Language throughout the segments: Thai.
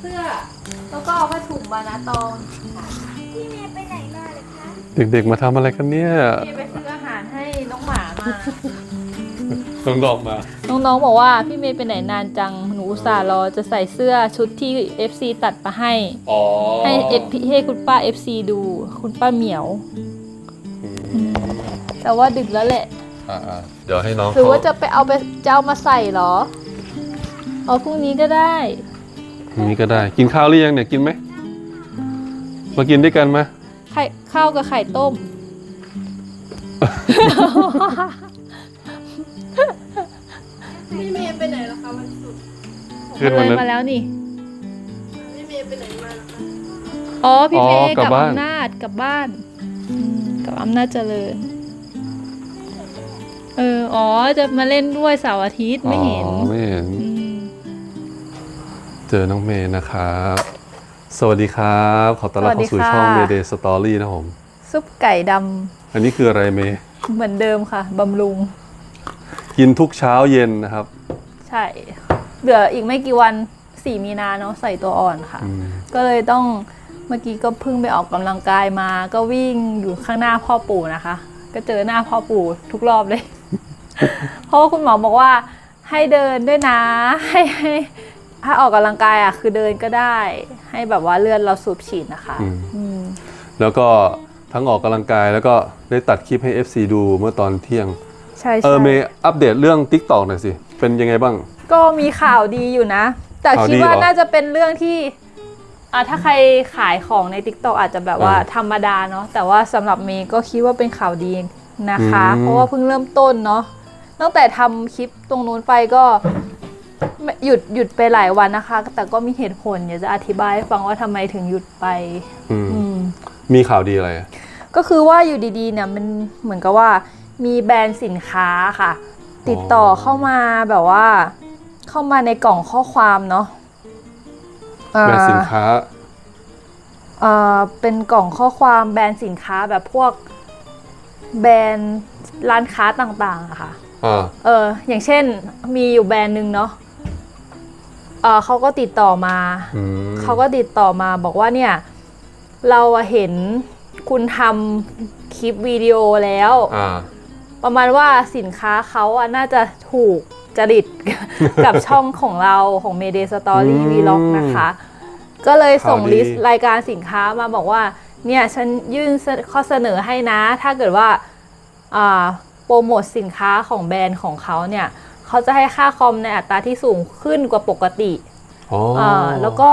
เสื้อ แล้วก็เอาผ้าถุงมานะตองพี่เมย์ไปไหนมาเลยคะเด็กๆมาทำอะไรกันเนี่ยพี่ไปซื้ออาหารให้น้องหมามาต้องดอกมา น้องๆบอกว่าพี่เมย์ไปไหนนานจัง หนูอุตส่าห์รอจะใส่เสื้อชุดที่ FC ตัดมาให้ อ๋อ ให้เอฟให้คุณป้า FC ดู คุณป้าเหมียว แต่ว่าดึกแล้วแหละ อ่าๆเดี๋ยวให้น้องหรือว่าเขจะไปเอาไปจะเอามาใส่เหรอ เอาพรุ่งนี้ก็ได้ อย่างนี้ก็ได้ กินข้าวหรือยังเนี่ยกินไหมมากินด้วยกันไหมไข่ข้าวกับไข่ต้ม พี่เมย์ไปไหนแล้วคะวันศุกร์ขึ้นเลวันยนั้น มาแล้วนี่ พี่เมย์ไปไหนมาแล้วคะอ๋อพี่อ๋อเมย์กลักับบบ้าน อำนาจกลับบ้านอืมกับอำนาจเจริญ เออ อ๋อ จะมาเล่นด้วยเสาร์อาทิตย์ไม่เห็น อ๋อไม่เห็นมเจอน้องเมย์นะครับ สวัสดีครับ ขอต้อนรับเข้าสู่ช่อง Mayday Story นะครับผม ซุปไก่ดอันนี้คืออะไรเมย์ำเหมือนเดิมค่ะบำรุง กินทุกเช้าเย็นนะครับ ใช่ เหลืออีกไม่กี่วันสี่มีนาเนาะใส่ตัวอ่อนค่ะอืมก็เลยต้องเมื่อกี้ก็เพิ่งไปออกกำลังกายมา ก็วิ่งอยู่ข้างหน้าพ่อปู่นะคะ ก็เจอหน้าพ่อปู่ทุกรอบเลย เพราะว่าคุณหมอบอกว่าให้เดินด้วยนะ ให้ให้ ถ้าออกกำลังกายอะคือเดินก็ได้ ให้แบบว่าเลือดเราสูบฉีดนะคะอืมอืมแล้วก็ทั้งออกกำลังกายแล้วก็ได้ตัดคลิปให้ FC ดูเมื่อตอนเที่ยง ใช่เอใช่อเมย์อัปเดตเรื่อง TikTok หน่อยสิ เป็นยังไงบ้าง ก็มีข่าวดีอยู่นะ แต่ข่าวคิดดีว่าเหรอน่าจะเป็นเรื่องที่อะถ้าใครขายของใน t ิ k t o k อาจจะแบบว่าอ่าธรรมดาเนาะแต่ว่าสำหรับเมย์ก็คิดว่าเป็นข่าวดีนะคะอืมเพราะว่าเพิ่งเริ่มต้นเนาะตั้งแต่ทำคลิปตรงนู้นไปก็ไม่ หยุดหยุดไปหลายวันนะคะ แต่ก็มีเหตุผลอยากจะอธิบายให้ฟังว่าทำไมถึงหยุดไป อืมอืม มีข่าวดีอะไรอะก็คือว่าอยู่ดีๆเนี่ยมันเหมือนกับว่า มีแบรนด์สินค้าค่ะ ติดต่อเข้ามาแบบว่า เข้ามาในกล่องข้อความเนาะเอ่อแบรนด์สินค้า เอ่อเป็นกล่องข้อความแบรนด์สินค้าแบบพวกแบรนด์ร้านค้าต่างๆอะค่ะ อ่า เอออย่างเช่นมีอยู่แบรนด์หนึ่งเนาะ เออเขาก็ติดต่อมา อืมเขาก็ติดต่อมาบอกว่าเนี่ย เราอะเห็นคุณทำคลิปวิดีโอแล้ว อ่า ประมาณว่าสินค้าเขาอะน่าจะถูกจริต กับช่องของเราของ Mayday Story อืม Vlog นะคะ ก็เลยส่งข่าวดี ลิสต์รายการสินค้ามาบอกว่า เนี่ยฉันยื่นข้อเสนอให้นะ ถ้าเกิดว่าอ่าโปรโมทสินค้าของแบรนด์ของเขาเนี่ย เขาจะให้ค่าคอมในอัตราที่สูงขึ้นกว่าปกติอ๋ออ่าแล้วก็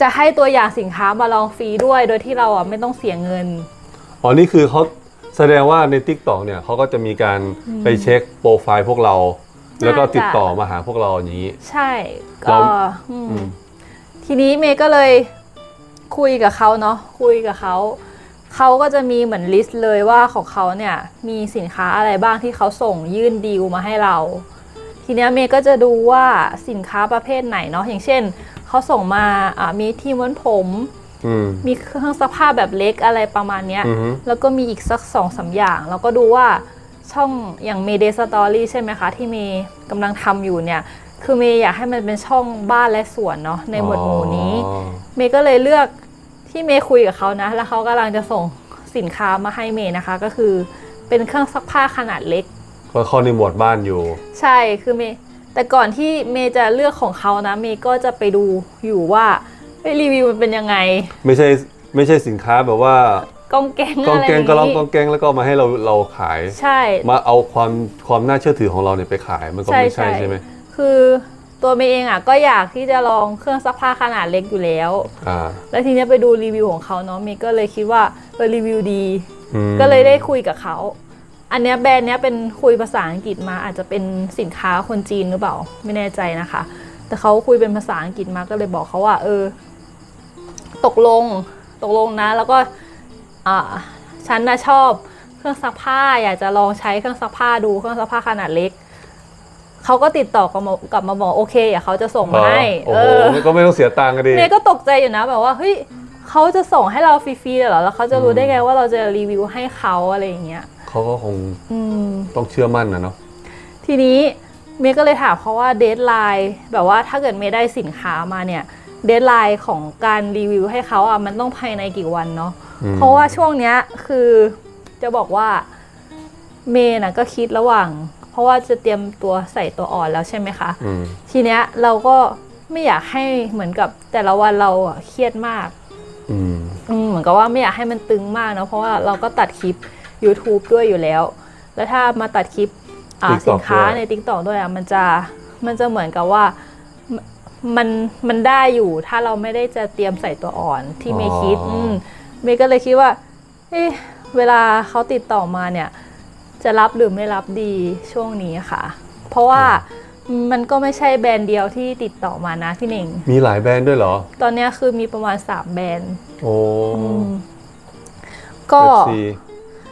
จะให้ตัวอย่างสินค้ามาลองฟรีด้วย โดยที่เราอะไม่ต้องเสียเงิน อ๋อ นี่คือเขาแสดงว่าใน TikTok เนี่ยเขาก็จะมีการไปเช็คโปรไฟล์พวกเรา แล้วก็น่าจะติดต่อมาหาพวกเราอย่างนี้ ใช่เราก็อืมอืมทีนี้เมย์ก็เลยคุยกับเขาเนาะคุยกับเขา เขาก็จะมีเหมือนลิสต์เลยว่าของเขาเนี่ยมีสินค้าอะไรบ้างที่เขาส่งยื่นดีลมาให้เรา ทีเนี้ยเมย์ก็จะดูว่าสินค้าประเภทไหนเนาะอย่างเช่นเขาส่งมาอ่ามีที่ม้วนผมอืมมีเครื่องซักผ้าแบบเล็กอะไรประมาณเนี้ยอือฮึแล้วก็มีอีกสักสองสามอย่าง แล้วก็ดูว่าช่องอย่าง Mayday Story ใช่ไหมคะ ที่เมย์กำลังทำอยู่เนี่ย คือเมย์อยากให้มันเป็นช่องบ้านและสวนเนาะในหมวดหมู่นี้อ๋อเมย์ก็เลยเลือก ที่เมย์คุยกับเขานะ แล้วเขากำลังจะส่งสินค้ามาให้เมย์นะคะ ก็คือเป็นเครื่องซักผ้าขนาดเล็กก็เข้าในหมวดบ้านอยู่ ใช่คือเมย์แต่ก่อนที่เมย์จะเลือกของเขานะ เมย์ก็จะไปดูอยู่ว่าเฮ้ยรีวิวมันเป็นยังไง ไม่ใช่ไม่ใช่สินค้าแบบว่ากองแกงกองอะไรแกองย่างก็ร้องนี้กองแกงแล้วก็มาให้เราเราขาย ใช่ มาเอาความความน่าเชื่อถือของเราเนี่ยไปขายมันก็ไม่ใช่ใช่ไหมคือ ตัวเมย์เองอะก็อยากที่จะลองเครื่องซักผ้าขนาดเล็กอยู่แล้ว อ่า แล้วทีเนี้ยไปดูรีวิวของเขาเนาะเมย์ก็เลยคิดว่าเออรีวิวดี อืม ก็เลยได้คุยกับเขา อันเนี้ยแบรนด์เนี้ยเป็นคุยภาษาอังกฤษมาอาจจะเป็นสินค้าคนจีนหรือเปล่า ไม่แน่ใจนะคะ แต่เขาคุยเป็นภาษาอังกฤษมาก็เลยบอกเขาว่า เออ ตกลงตกลงนะ แล้วก็อ่าฉันนะชอบเครื่องซักผ้า อยากจะลองใช้เครื่องซักผ้าดูเครื่องซักผ้าขนาดเล็ก เขาก็ติดต่อกลับมากลับมาบอกโอเคอย่าเขาจะส่งมาให้โอ้เอโหอก็ไม่ต้องเสียตังค์กันดิเมย์ก็ตกใจอยู่นะแบบว่าเฮ้ยเขาจะส่งให้เราฟรีๆเลยเหรอแล้วเขาจะรู้ได้ไงว่าเราจะรีวิวให้เขาอะไรอย่างเงี้ย เขาก็คงอืม ต้องเชื่อมั่นนะเนาะ ทีนี้เมย์ก็เลยถามเขาว่าเดทไลน์แบบว่าถ้าเกิดเมย์ได้สินค้ามาเนี่ยเดทไลน์ของการรีวิวให้เขาอะมันต้องภายในกี่วันเนาะอืม เพราะว่าช่วงเนี้ยคือจะบอกว่าเมย์น่ะก็คิดระหว่าง เพราะว่าจะเตรียมตัวใส่ตัวอ่อนแล้วใช่ไหมคะอืมทีเนี้ยเราก็ไม่อยากให้เหมือนกับแต่ละวันเราอะเครียดมากอืมอืมเหมือนกับว่าไม่อยากให้มันตึงมากเนาะเพราะว่าเราก็ตัดคลิป YouTube ด้วยอยู่แล้ว แล้วถ้ามาตัดคลิปอ่า TikTok สินค้าด้วยใน t ิ k t o k ด้วยอะมันจะมันจะเหมือนกับว่ามันมันมันได้อยู่ถ้าเราไม่ได้จะเตรียมใส่ตัวอ่อนที่เมย์คิดอืมเมย์ก็เลยคิดว่า เอ๊ะเวลาเขาติดต่อมาเนี่ย จะรับหรือไม่รับดีช่วงนี้ค่ะ เพราะว่ามันก็ไม่ใช่แบรนด์เดียวที่ติดต่อมานะพี่เน่ง มีหลายแบรนด์ด้วยเหรอ ตอนเนี้ยคือมีประมาณ 3 แบรนด์ โอ้ก็ FC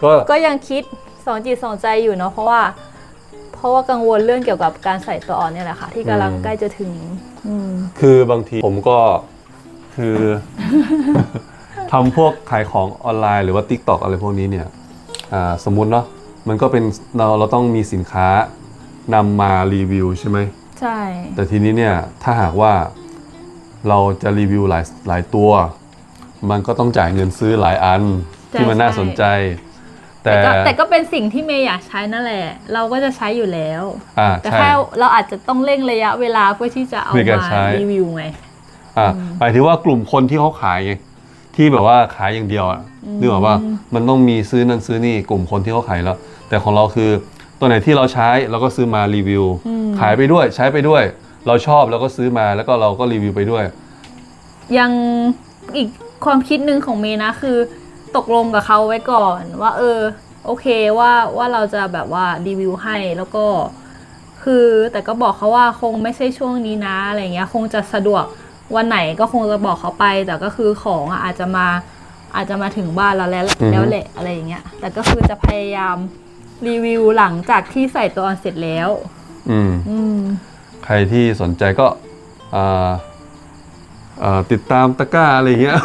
ก็ก็ยังคิดสองจิตสองใจอยู่เนาะเพราะว่า เพราะว่ากังวลเรื่องเกี่ยวกับการใส่ตัวอ่อนเนี่ยแหละค่ะ ที่กำลังใกล้จะถึงอืมคือบางทีผมก็คือทำพวกขายของออนไลน์หรือว่า Tik t o อกอะไรพวกนี้เนี่ยอ่าสมมุติเนาะ มันก็เป็นเราเราต้องมีสินค้านำมารีวิวใช่ไหม ใช่ แต่ทีนี้เนี่ยถ้าหากว่าเราจะรีวิวหลายหลายตัว มันก็ต้องจ่ายเงินซื้อหลายอันที่มันน่าสนใจ แต่แต่ก็แต่ก็เป็นสิ่งที่เมย์อยากใช้นั่นแหละ เราก็จะใช้อยู่แล้ว อ่าแต่ใช่ แค่เราอาจจะต้องเร่งระยะเวลาเพื่อที่จะเอาในการมาใช้ รีวิวไง อ่าหมายถึงว่ากลุ่มคนที่เขาขายไง ที่แบบว่าขายอย่างเดียวอะนึกออกว่ามันต้องมีซื้อนั่นซื้อนี่กลุ่มคนที่เขาขายแล้ว แต่ของเราคือตัวไหนที่เราใช้เราก็ซื้อมารีวิว ขายไปด้วยใช้ไปด้วย เราชอบเราก็ซื้อมาแล้วก็เราก็รีวิวไปด้วย ยังอีกความคิดหนึ่งของเมย์นะคือ ตกลงกับเขาไว้ก่อนว่าเออ โอเคว่าว่าเราจะแบบว่ารีวิวให้แล้วก็คือแต่ก็บอกเขาว่าคงไม่ใช่ช่วงนี้นะอะไรเงี้ยคงจะสะดวก วันไหนก็คงจะบอกเขาไป แต่ก็คือของอะอาจจะมาอาจจะมาถึงบ้านเราแล้วอือฮึแล้วแหละอะไรอย่างเงี้ย แต่ก็คือจะพยายามรีวิวหลังจากที่ใส่ตัวออนเสร็จแล้ว อืม อืม ใครที่สนใจก็อ่าอ่าติดตามตะกร้าอะไรอย่างเงี้ย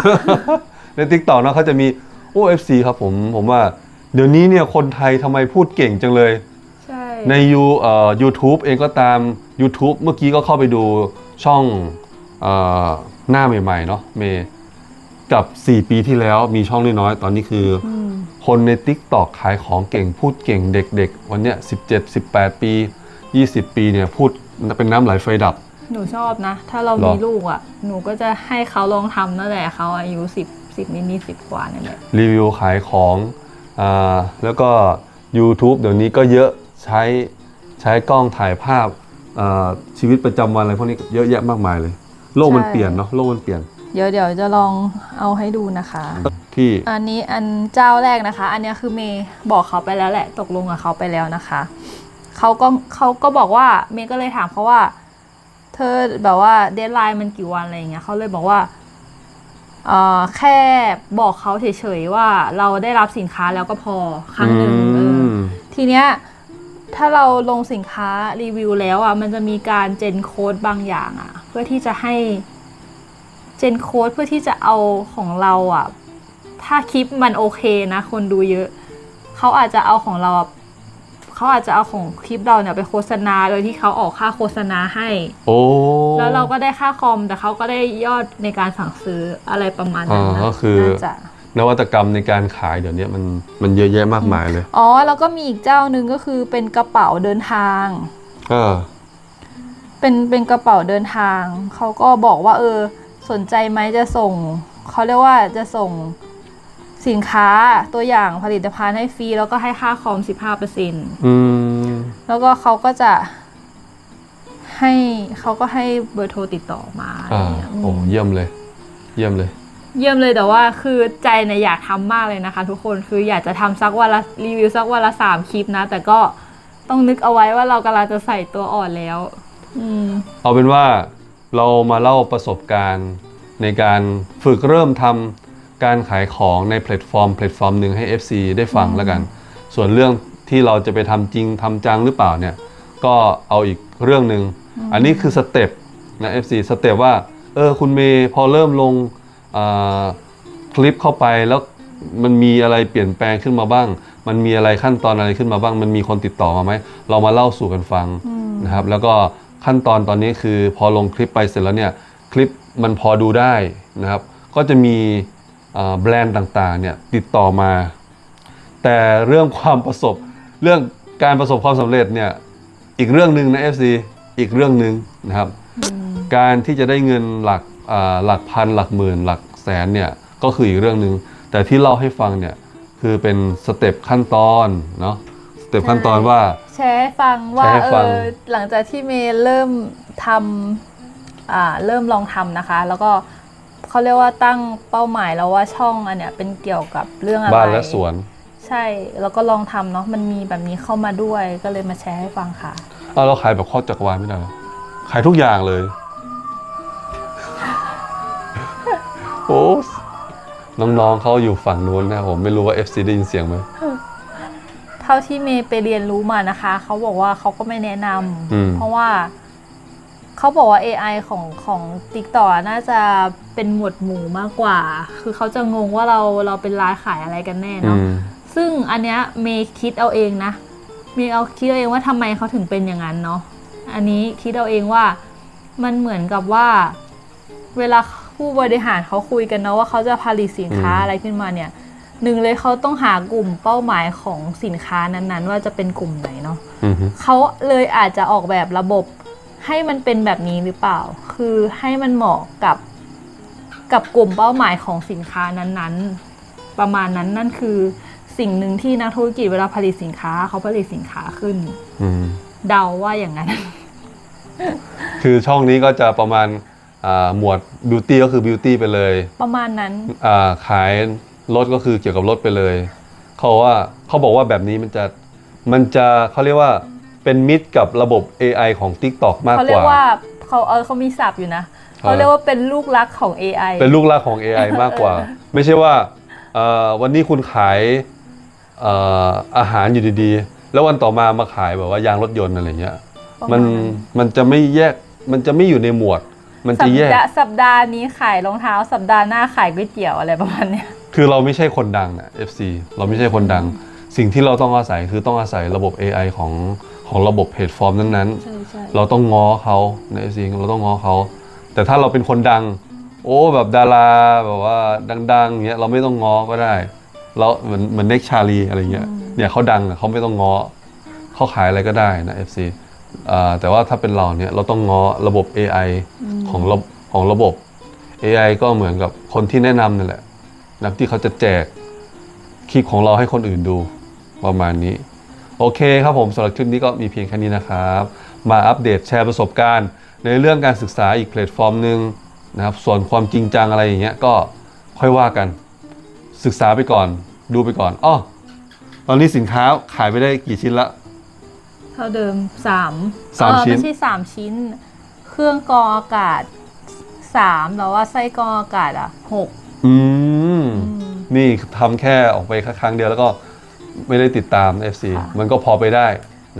ในทิกตอกนะเขาจะมีโอ้เอฟซีครับผมผมว่า เดี๋ยวนี้เนี่ยคนไทยทำไมพูดเก่งจังเลย ใช่ ในยูเอ่อ YouTube เองก็ตาม YouTube เมื่อกี้ก็เข้าไปดูช่องเอ่อ หน้าใหม่ๆเนาะเมย์กับ 4 ปีที่แล้วมีช่องน้อยๆตอนนี้คือออืมคนใน Tik t o อกขายของเก่งพูดเก่งเด็กๆ วันเนี้ย17 18 ปี 20 ปีเนี่ยพูดเป็นน้ำไหลไฟดับ หนูชอบนะ ถ้าเราหรอมีลูกอะ หนูก็จะให้เขาลองทำนั่นแหละเขาอายุสิบสิบนิดๆสิบกว่านี่แหละรีวิวขายของอ่าแล้วก็ YouTube เดี๋ยวนี้ก็เยอะใช้ใช้กล้องถ่ายภาพอ่าชีวิตประจำวันอะไรพวกนี้เยอะแยะมากมายเลย โลกมันใช่เปลี่ยนเนาะโลกมันเปลี่ยน เดี๋ยวเดี๋ยวจะลองเอาให้ดูนะคะ ที่อันนี้อันเจ้าแรกนะคะ อันเนี้ยคือเมย์บอกเขาไปแล้วแหละ ตกลงกับเขาไปแล้วนะคะเขาก็เขาก็บอกว่าเมย์ก็เลยถามเขาว่า เธอแบบว่าเดทไลน์มันกี่วันอะไรอย่างเงี้ยเขาเลยบอกว่าเอ่อแค่บอกเขาเฉยๆว่าเราได้รับสินค้าแล้วก็พอครั้งหนึ่งเออมทีเนี้ย ถ้าเราลงสินค้ารีวิวแล้วอะมันจะมีการเจนโค้ดบางอย่างอะ เพื่อที่จะให้เจนโค้ดเพื่อที่จะเอาของเราอะ ถ้าคลิปมันโอเคนะ คนดูเยอะเขาอาจจะเอาของเราอะเขาอาจจะเอาของคลิปเราเนี่ยไปโฆษณาโดยที่เขาออกค่าโฆษณาให้ โอ้แล้วเราก็ได้ค่าคอมแต่เขาก็ได้ยอดในการสั่งซื้ออะไรประมาณนั้นอ่านะก็คือน่าจะ นวัตกรรมในการขายเดี๋ยวนี้มันมันเยอะแยะมากมายเลย อ๋อ แล้วก็มีอีกเจ้าหนึ่งก็คือเป็นกระเป๋าเดินทางอ่าเป็นเป็นกระเป๋าเดินทาง เขาก็บอกว่า เออ สนใจไหมจะส่ง เขาเรียกว่าจะส่งสินค้าตัวอย่างผลิตภัณฑ์ให้ฟรี แล้วก็ให้ค่าคอม15%อืมแล้วก็เขาก็จะให้เขาก็ให้เบอร์โทรติดต่อมาอะไรอ่าเงี้ยโอ้อืมเยี่ยมเลย เยี่ยมเลย เยี่ยมเลยแต่ว่าคือใจเนี่ยอยากทำมากเลยนะคะ ทุกคนคืออยากจะทำสักวันละรีวิวสักวันละสามคลิปนะ แต่ก็ต้องนึกเอาไว้ว่าเรากำลังจะใส่ตัวอ่อนแล้วอืมเอาเป็นว่าเรามาเล่าประสบการณ์ในการฝึกเริ่มทำการขายของในแพลตฟอร์มแพลตฟอร์มหนึ่งให้ FC ได้ฟังแล้วกัน ส่วนเรื่องที่เราจะไปทำจริงทำจังหรือเปล่าเนี่ย ก็เอาอีกเรื่องหนึ่ง อันนี้คือสเต็ปนะ FC สเต็ปว่า เออคุณเมย์พอเริ่มลงอ่า คลิปเข้าไปแล้วมันมีอะไรเปลี่ยนแปลงขึ้นมาบ้าง มันมีอะไรขั้นตอนอะไรขึ้นมาบ้าง มันมีคนติดต่อมาไหม เรามาเล่าสู่กันฟังอืมนะครับ แล้วก็ขั้นตอนตอนนี้คือพอลงคลิปไปเสร็จแล้วเนี่ยคลิปมันพอดูได้นะครับ ก็จะมีเอ่อแบรนด์ต่างๆเนี่ยติดต่อมา แต่เรื่องความประสบเรื่องการประสบความสำเร็จเนี่ยอีกเรื่องหนึ่งนะ FC อีกเรื่องหนึ่งนะครับ การที่จะได้เงินหลักอ่า หลักพันหลักหมื่น หลักแสนเนี่ยก็คืออีกเรื่องหนึ่งแต่ที่เล่าให้ฟังเนี่ยคือเป็นสเต็ปขั้นตอนเนาะสเต็ปขั้นตอนว่า แชร์ให้ฟังว่าแชร์ให้เอฟัง อหลังจากที่เมย์เริ่มทำอ่าเริ่มลองทำนะคะ แล้วก็เขาเรียกว่าตั้งเป้าหมายแล้วว่าช่องอันเนี้ยเป็นเกี่ยวกับเรื่องอะไรบ้านและสวน ใช่แล้วก็ลองทำเนาะมันมีแบบนี้เข้ามาด้วยก็เลยมาแชร์ให้ฟังค่ะ เอาเราขายแบบครอบจักรวาลไม่ได้เหรอขายทุกอย่างเลย โอ้น้องๆเขาอยู่ฝั่งนู้นนะผมไม่รู้ว่า FC ได้ยินเสียงไหมเท่าที่เมย์ไปเรียนรู้มานะคะ เขาบอกว่าเขาก็ไม่แนะนอืมำเพราะว่าเขาบอกว่า AI ของของ t ิ k t o k น่าจะเป็นหมวดหมู่มากกว่า คือเขาจะงงว่าเราเราเป็นร้านขายอะไรกันแน่อืเนาะ ม ซึ่งอันเนี้ยเมย์คิดเอาเองนะ เมย์เอาคิดเอาเองว่าทำไมเขาถึงเป็นอย่างนั้นเนาะ อันนี้คิดเอาเองว่ามันเหมือนกับว่า เวลา ผู้บริหารเขาคุยกันเนาะว่าเขาจะผลิตสินค้าอืมอะไรขึ้นมาเนี่ยหนึ่งเลยเขาต้องหากลุ่มเป้าหมายของสินค้านั้นๆ ว่าจะเป็นกลุ่มไหนเนาะอืมฮึเขาเลยอาจจะออกแบบระบบให้มันเป็นแบบนี้หรือเปล่า คือให้มันเหมาะกับกับกลุ่มเป้าหมายของสินค้านั้นๆ ประมาณนั้นนั่นคือสิ่งหนึ่งที่นักธุรกิจเวลาผลิตสินค้าเขาผลิตสินค้าขึ้นอืมเดาว่าอย่างนั้น คือช่องนี้ก็จะประมาณอ่า หมวดบิวตี้ก็คือบิวตี้ไปเลยประมาณนั้นอ่าขายรถก็คือเกี่ยวกับรถไปเลยเขาว่าเขาบอกว่าแบบนี้มันจะมันจะเขาเรียกว่าเป็นมิตรกับระบบ AI ของ TikTok มากเขากเรียกว่าว่าเขาเออเขามีศัพท์อยู่นะเขาเรียกว่าเป็นลูกรักของ AI เป็นลูกรักของ AI มากกว่า ไม่ใช่ว่าเอ่อวันนี้คุณขายเอ่ออาหารอยู่ดีๆ แล้ววันต่อมามาขายแบบว่ายางรถยนต์อะไรเงี้ยประมัมาณนนั้นมันจะไม่แยกมันจะไม่อยู่ในหมวด มันสัจะปแยกดาห์สัปดาห์นี้ขายรองเท้า สัปดาห์หน้าขายก๋วยเตี๋ยวอะไรประมาณเนี้ยคือเราไม่ใช่คนดังนะ FC เราไม่ใช่คนดัง สิ่งที่เราต้องอาศัยคือต้องอาศัยระบบ AI ของของระบบเพจฟอร์มนั้นๆใช่ใช่เราต้องง้อเขาใน FC เราต้องง้อเขาแต่ถ้าเราเป็นคนดัง โอ้แบบดาราแบบว่าดังๆอย่างเงี้ยเราไม่ต้องง้อก็ได้เราเหมือนเหมือนเน็กชาลีอะไรเงี้ยเนี่ยเขาดังอะเขาไม่ต้องง้อเขาขายอะไรก็ได้นะ FC อ่า แต่ว่าถ้าเป็นเราเนี่ยเราต้องง้อระบบ AI ของระของระบบ AI ก็เหมือนกับคนที่แนะนำนั่นแหละนะที่เขาจะแจกคลิปของเราให้คนอื่นดูประมาณนี้ โอเคครับผมสำหรับคลิปนี้ก็มีเพียงแค่นี้นะครับ มาอัปเดตแชร์ประสบการณ์ ในเรื่องการศึกษาอีกแพลตฟอร์มหนึ่งนะครับส่วนความจริงจังอะไรอย่างเงี้ยก็ค่อยว่ากันศึกษาไปก่อนดูไปก่อนอ้อตอนนี้สินค้าขายไปได้กี่ชิ้นละ เท่าเดิมสามสามเออชิ้น ไม่ใช่สามชิ้น เครื่องกรองอากาศสามแต่ว่าไส้กรองอากาศอะหกอืม นี่ทำแค่ออกไปแค่ครั้งเดียวแล้วก็ไม่ได้ติดตาม FC มันก็พอไปได้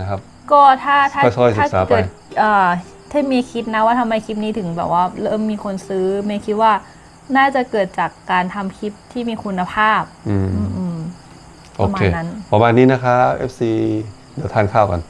นะครับ ก็ถ้าถ้าค่อยๆศึถ้ากษาไป เกิดเอ่อถ้ามีคิดนะว่าทำไมคลิปนี้ถึงแบบว่าเริ่มมีคนซื้อเมย์คิดว่าน่าจะเกิดจากการทำคลิปที่มีคุณภาพ อืม อืม โอเค ประมาณนั้น ประมาณนี้นะครับ FC เดี๋ยวทานข้าวกัน